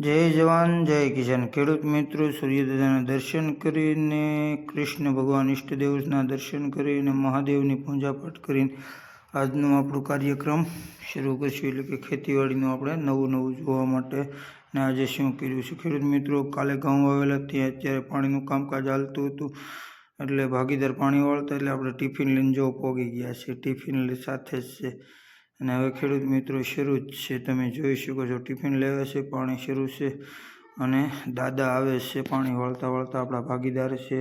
જય જવાન, જય કિસાન. ખેડૂત મિત્રો, સૂર્યદાદાના દર્શન કરીને, કૃષ્ણ ભગવાન ઈષ્ટદેવના દર્શન કરીને, મહાદેવની પૂજાપાઠ કરીને આજનું આપણું કાર્યક્રમ શરૂ કરશું. એટલે કે ખેતીવાડીનું આપણે નવું નવું જોવા માટે. ને આજે શું કર્યું છે? ખેડૂત મિત્રો, કાલે ઘઉં વાવેલા ત્યાં અત્યારે પાણીનું કામકાજ હાલતું હતું. એટલે ભાગીદાર પાણી વાળતા એટલે આપણે ટિફિન લઈને જો પોગી ગયા છે. ટિફિન સાથે જ છે. અને હવે ખેડૂત મિત્રો, શરૂ જ છે. તમે જોઈ શકો છો, ટિફિન લેવે છે, પાણી શરૂ છે અને દાદા આવે છે, પાણી વળતા વળતા આપણા ભાગીદાર છે.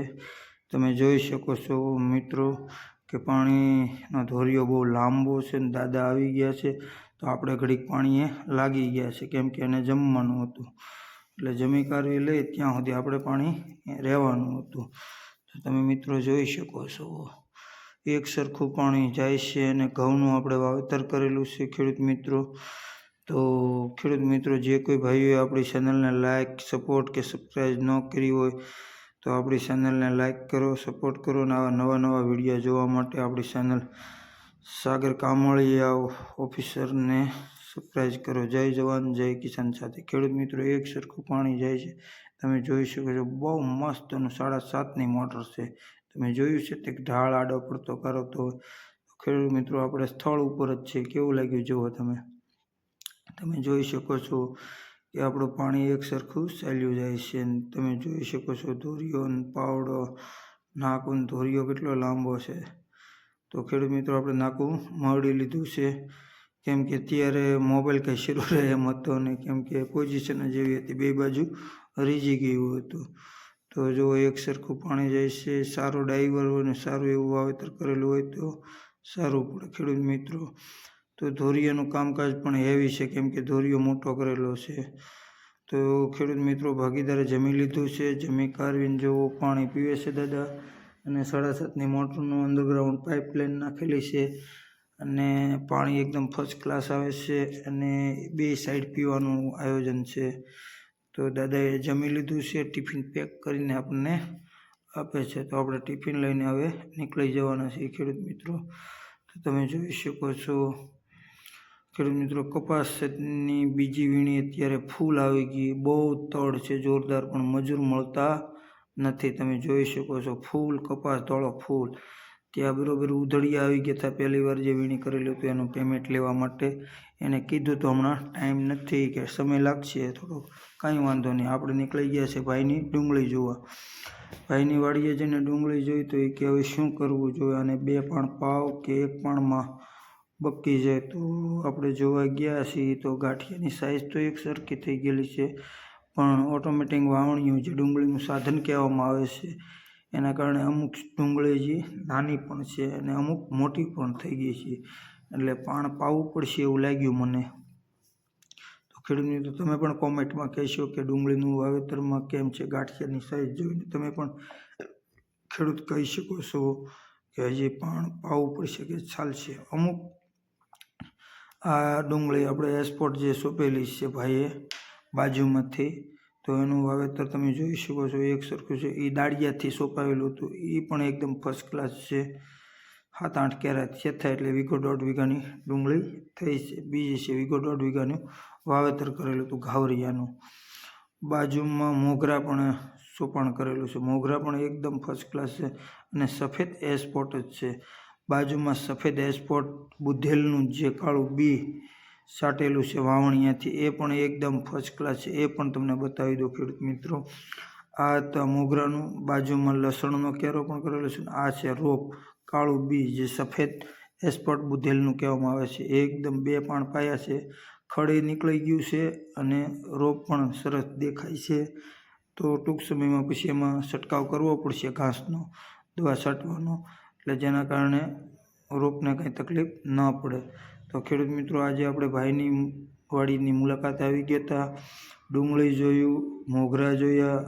તમે જોઈ શકો છો મિત્રો કે પાણીનો ધોરિયો બહુ લાંબો છે ને દાદા આવી ગયા છે. તો આપણે ઘડીક પાણીએ લાગી ગયા છે, કેમ કે એને જમવાનું હતું. એટલે જમી કાઢવી લઈ ત્યાં સુધી આપણે પાણી રહેવાનું હતું. તો તમે મિત્રો જોઈ શકો છો. એક સરખું પાણી જાય છે અને ઘઉંનું આપણે વાવેતર કરેલું છે, ખેડૂત મિત્રો. તો ખેડૂત મિત્રો, જે કોઈ ભાઈઓએ આપણી ચેનલને લાઇક સપોર્ટ કે સબસ્ક્રાઈબ ન કરી હોય, તો આપણી ચેનલને લાઇક કરો સપોર્ટ કરો અને આવા નવા નવા વીડિયો જોવા માટે આપણી ચેનલ સાગર કામળિયા ઓફિસરને સબસ્ક્રાઈબ કરો. જય જવાન, જય કિસાન સાથે. ખેડૂત મિત્રો, એક સરખું પાણી જાય છે. તમે જોઈ શકો છો, બહુ મસ્ત અને સાડા સાતની મોટર છે. તમે જોયું છે તે ઢાળ આડો પડતો કરતો હોય ખેડૂત મિત્રો, આપણે સ્થળ ઉપર જ છે કેવું લાગ્યું? જુઓ તમે. તમે જોઈ શકો છો કે આપણું પાણી એક સરખું ચાલ્યું જાય છે. તમે જોઈ શકો છો ધોરિયો પાવડો નાકું ને ધોરિયો કેટલો લાંબો છે. તો ખેડૂત મિત્રો, આપણે નાકું મળી લીધું છે. કેમ કે ત્યારે મોબાઈલ કંઈ શરૂ રહે એમ હતો ને કેમ કે પોઝિશન જ એવી હતી. બે બાજુ રીજી ગયું હતું. તો જો એક સરખું પાણી જાય છે, સારો ડાઈવર હોય ને સારું એવું વાવેતર કરેલું હોય તો સારું પડે. ખેડૂત મિત્રો, તો ધોરિયાનું કામકાજ પણ હેવી છે, કેમ કે ધોરિયો મોટો કરેલો છે. તો ખેડૂત મિત્રો, ભાગીદારે જમી લીધું છે. જમી કારવીને જેવો, પાણી પીવે છે દાદા. અને સાડા સાતની મોટરનું અંડરગ્રાઉન્ડ પાઇપલાઇન નાખેલી છે. અને પાણી એકદમ ફર્સ્ટ ક્લાસ આવે છે. અને બે સાઈડ પીવાનું આયોજન છે. તો દાદાએ જમી લીધું છે, ટિફિન પેક કરીને આપણને આપે છે. તો આપણે ટિફિન લઈને હવે નીકળી જવાના છીએ ખેડૂત મિત્રો. તો તમે જોઈ શકો છો, ખેડૂત મિત્રો કપાસની બીજી વીણી અત્યારે ફૂલ આવી ગઈ. બહુ તળ છે, જોરદાર, પણ મજૂર મળતા નથી. તમે જોઈ શકો છો, ફૂલ, કપાસ ધોળો ફૂલ. ત્યાં બરોબર ઉધડિયા આવી ગયા હતા પહેલી વાર જે વીણી કરેલું હતું એનું પેમેન્ટ લેવા માટે. એને કીધું તો હમણાં ટાઈમ નથી કે સમય લાગશે થોડો કાંઈ વાંધો નહીં, આપણે નીકળી ગયા છે ભાઈની ડુંગળી જોવા. ભાઈની વાડીએ જઈને ડુંગળી જોઈ તો એ કે હવે શું કરવું જોઈએ અને બે પાણ પાવ કે એક પાણમાં બકી જાય. તો આપણે જોવા ગયા છીએ તો ગાંઠિયાની સાઇઝ તો એક સરખી થઈ ગયેલી છે, પણ ઓટોમેટિક વાવણીઓ જે ડુંગળીનું સાધન કહેવામાં આવે છે એના કારણે અમુક ડુંગળી જે નાની પણ છે અને અમુક મોટી પણ થઈ ગઈ છે. એટલે પાણ પાવું પડશે એવું લાગ્યું મને. તો ખેડૂત મિત્રો તમે પણ કોમેન્ટમાં કહેશો કે ડુંગળીનું વાવેતરમાં કેમ છે? ગાંઠિયાની સાઈઝ જોઈને તમે પણ ખેડૂત કહી શકો છો કે હજી પાણ પાવું પડશે કે ચાલશે. અમુક આ ડુંગળી આપણે એક્સપોર્ટ જે સોંપેલી છે ભાઈએ બાજુમાંથી તો એનું વાવેતર તમે જોઈ શકો છો, એક સરખું છે. એ દાળિયાથી સોંપાવેલું હતું. એ પણ એકદમ ફર્સ્ટ ક્લાસ છે. સાત આઠ કેરેટ થાય એટલે વીઘો દોઢ વીઘાની ડુંગળી થઈ છે. બીજી છે વીઘો દોઢ વીઘાનું વાવેતર કરેલું હતું ઘાવરિયાનું. બાજુમાં મોગરા પણ સોપાણ કરેલું છે. મોગરા પણ એકદમ ફર્સ્ટ ક્લાસ છે અને સફેદ એસપોર્ટ જ છે. બાજુમાં સફેદ એસપોર્ટ બુધેલનું જે કાળું બી સાટેલું છે વાવણીયાથી. એ પણ એકદમ ફર્સ્ટ ક્લાસ છે. એ પણ તમને બતાવી દો ખેડૂત મિત્રો. આ તો મોગરાનું બાજુમાં લસણનો કેરો પણ કરેલો છે આ છે રોપ. કાળું બી જે સફેદ એસ્પર્ટ બુધેલનું કહેવામાં આવે છે. એકદમ બે પાણ પાયા છે. ખડી નીકળી ગયું છે અને રોપ પણ સરસ દેખાય છે. તો ટૂંક સમયમાં પછી એમાં છંટકાવ કરવો પડશે ઘાસનો, દવા છાંટવાનો. એટલે જેના કારણે રોપને કંઈ તકલીફ ન પડે. તો ખેડૂત મિત્રો, આજે આપણે ભાઈની વાડીની મુલાકાત આવી ગયા હતા ડુંગળી જોયું, મોગરા જોયા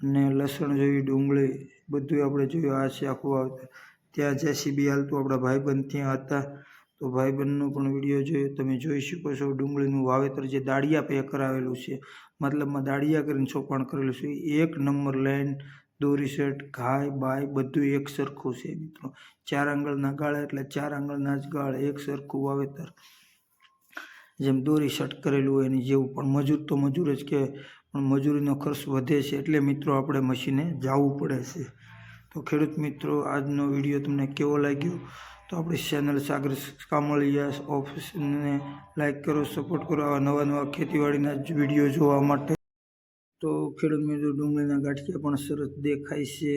અને લસણ જોયું, ડુંગળી બધું આપણે જોયું. આ છે આખું આવતા ત્યાં જેસીબી હાલતું આપણા ભાઈબંધ ત્યાં હતા. તો ભાઈબંધનો પણ વીડિયો જોયો. તમે જોઈ શકો છો, ડુંગળીનું વાવેતર જે દાળિયા પે કરાવેલું છે. મતલબમાં દાળિયા કરીને ચોપાણ કરેલું છે. એક નંબર લાઈન દોરી સેટ ઘાય, બાય બધું એક સરખું છે મિત્રો. ચાર આંગળના ગાળા એટલે ચાર આંગળના જ ગાળ, એક સરખું વાવેતર. જેમ દોરી શટ કરેલું હોય એની જેવું, પણ મજૂર તો મજૂર જ કે પણ મજૂરીનો ખર્ચ વધે છે એટલે મિત્રો આપણે મશીને જવું પડે છે. તો ખેડૂત મિત્રો, આજનો વીડિયો તમને કેવો લાગ્યો? તો આપણી ચેનલ સાગર કામળિયા ઓફિસને લાઈક કરો, સપોર્ટ કરો, આવા નવા નવા ખેતીવાડીના જ વીડિયો જોવા માટે. તો ખેડૂત મિત્રો ડુંગળીના ગાંઠિયા પણ સરસ દેખાય છે.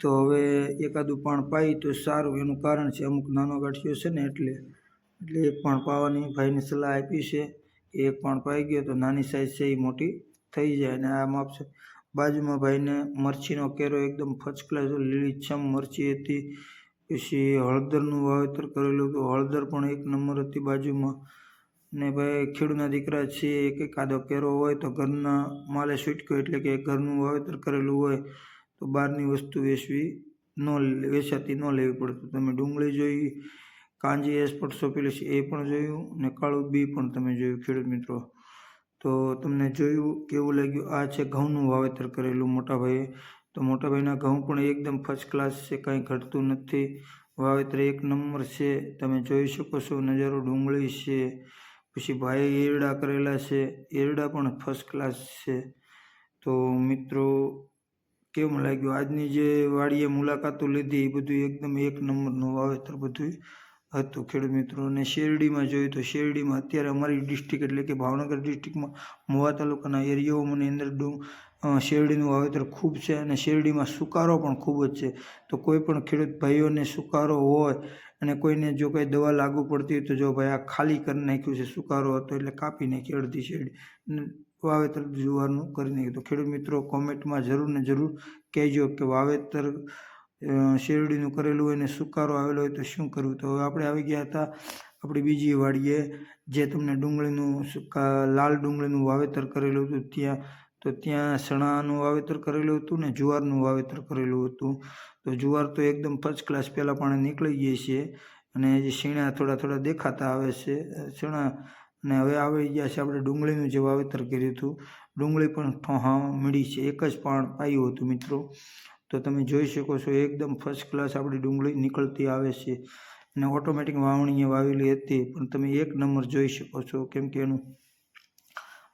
તો હવે એકાદું પાણ પાઈ તો સારું, એનું કારણ છે અમુક નાનો ગાંઠિયો છે ને એટલે. એટલે એક પાણ પાવાની ભાઈને સલાહ આપી છે કે એક પાણ પાઈ ગયો તો નાની સાઈઝ છે એ મોટી થઈ જાય અને આ માપ છે બાજુમાં ભાઈને મરચીનો કેરો એકદમ ફર્સ્ટ ક્લાસ લીલીછમ મરચી હતી. પછી હળદરનું વાવેતર કરેલું હતું. હળદર પણ એક નંબર હતી બાજુમાં. ને ભાઈ ખેડૂતના દીકરા છે એક એકાદો કેરો હોય તો ઘરના માલે છૂટક્યો એટલે કે ઘરનું વાવેતર કરેલું હોય તો બહારની વસ્તુ વેચવી ન વેચાતી ન લેવી પડતું. તમે ડુંગળી જોઈ, કાંજી, એસપોર્ટ છે, એ પણ જોયું ને કાળું બી પણ તમે જોયું, ખેડૂત મિત્રો. તો તમને જોયું કેવું લાગ્યું? આ છે ઘઉંનું વાવેતર કરેલું મોટાભાઈએ. તો મોટાભાઈના ઘઉં પણ એકદમ ફર્સ્ટ ક્લાસ છે, કાંઈ ઘટતું નથી. વાવેતર એક નંબર છે, તમે જોઈ શકો છો, નજારો ડુંગળી છે. પછી ભાઈ એરડા કરેલા છે, એરડા પણ ફર્સ્ટ ક્લાસ છે. તો મિત્રો, કેવું લાગ્યું? આજની જે વાડીએ મુલાકાતો લીધી, એ બધું એકદમ એક નંબરનું વાવેતર બધું હતું ખેડૂત મિત્રો. અને શેરડીમાં જોયું તો શેરડીમાં અત્યારે અમારી ડિસ્ટ્રિક્ટ એટલે કે ભાવનગર ડિસ્ટ્રિક્ટમાં મોવા તાલુકાના એરિયાઓની અંદર ડું શેરડીનું વાવેતર ખૂબ છે અને શેરડીમાં સુકારો પણ ખૂબ જ છે. તો કોઈ પણ ખેડૂત ભાઈઓને સુકારો હોય અને કોઈને જો કંઈ દવા લાગુ પડતી હોય તો જો ભાઈ આ ખાલી કરી નાખ્યું છે, સુકારો હતો એટલે કાપી નાખી અડધી શેરડી વાવેતર જુવારનું કરી નાખ્યું તો ખેડૂત મિત્રો, કોમેન્ટમાં જરૂર ને જરૂર કહેજો કે વાવેતર શેરડીનું કરેલું હોય ને સુકારો આવેલો હોય તો શું કરવું? તો હવે આપણે આવી ગયા હતા આપણી બીજી વાડીએ, જે તમને ડુંગળીનું લાલ ડુંગળીનું વાવેતર કરેલું હતું. ત્યાં તો ત્યાં ચણાનું વાવેતર કરેલું હતું ને જુવારનું વાવેતર કરેલું હતું. તો જુવાર તો એકદમ ફર્સ્ટ ક્લાસ પહેલાં પાણી નીકળી ગઈ છે અને જે શીણા થોડા થોડા દેખાતા આવે છે. સણા અને હવે આવી ગયા છે આપણે ડુંગળીનું જે વાવેતર કર્યું હતું. ડુંગળી પણ ઠોહા મળી છે. એક જ પાણ પાયું હતું મિત્રો. તો તમે જોઈ શકો છો એકદમ ફર્સ્ટ ક્લાસ આપણી ડુંગળી નીકળતી આવે છે અને ઓટોમેટિક વાવણીએ વાવેલી હતી. પણ તમે એક નંબર જોઈ શકો છો. કેમ કે એનું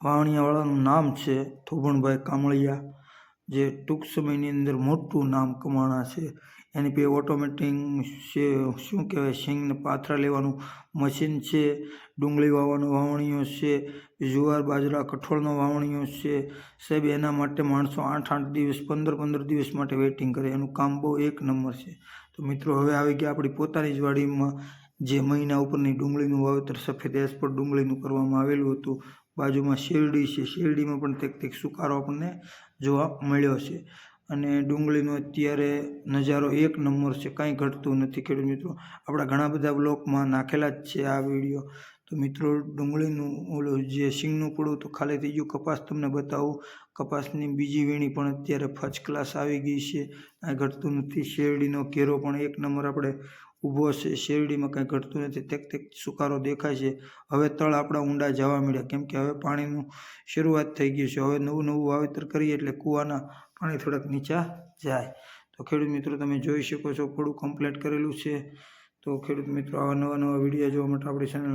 વાવણીયાવાળાનું નામ છે થોભણભાઈ કામળિયા, જે ટૂંક સમયની અંદર મોટું નામ કમાણા છે. એની પે ઓટોમેટિક છે, શું કહેવાય સિંગને પાથરા લેવાનું મશીન છે, ડુંગળી વાવવાનો વાવણીઓ છે, જુવાર બાજરા કઠોળનો વાવણીઓ છે. સાહેબ, એના માટે માણસો આઠ આઠ દિવસ, પંદર પંદર દિવસ માટે વેઇટિંગ કરે. એનું કામ બહુ એક નંબર છે. તો મિત્રો, હવે આવી ગયા આપણી પોતાની જ વાડીમાં, જે મહિના ઉપરની ડુંગળીનું વાવેતર સફેદ એસ પર ડુંગળીનું કરવામાં આવેલું હતું. બાજુમાં શેરડી છે. શેરડીમાં પણ તેક તેક સુકારો આપણને જોવા મળ્યો છે. અને ડુંગળીનો અત્યારે નજારો એક નંબર છે. કાંઈ ઘટતું નથી ખેડૂત મિત્રો. આપણા ઘણા બધા બ્લોકમાં નાખેલા જ છે આ વીડિયો. તો મિત્રો, ડુંગળીનું ઓલું જે સિંગનું પડું તો ખાલી થઈ ગયું. કપાસ તમને બતાવું. કપાસની બીજી વીણી પણ અત્યારે ફર્સ્ટ ક્લાસ આવી ગઈ છે. કાંઈ ઘટતું નથી. શેરડીનો કેરો પણ એક નંબર આપણે ઊભો છે શેરડીમાં કાંઈ ઘટતું નથી. તેક તેક સુકારો દેખાય છે. હવે તળ આપણા ઊંડા જવા મળ્યા કેમ કે હવે પાણીનું શરૂઆત થઈ ગયું છે. હવે નવું નવું વાવેતર કરીએ એટલે કૂવાના પાણી થોડાક નીચા જાય. તો ખેડૂત મિત્રો, તમે જોઈ શકો છો, થોડું કમ્પ્લીટ કરેલું છે. તો ખેડૂત મિત્રો, આવા નવા નવા વીડિયો જોવા માટે આપણી ચેનલ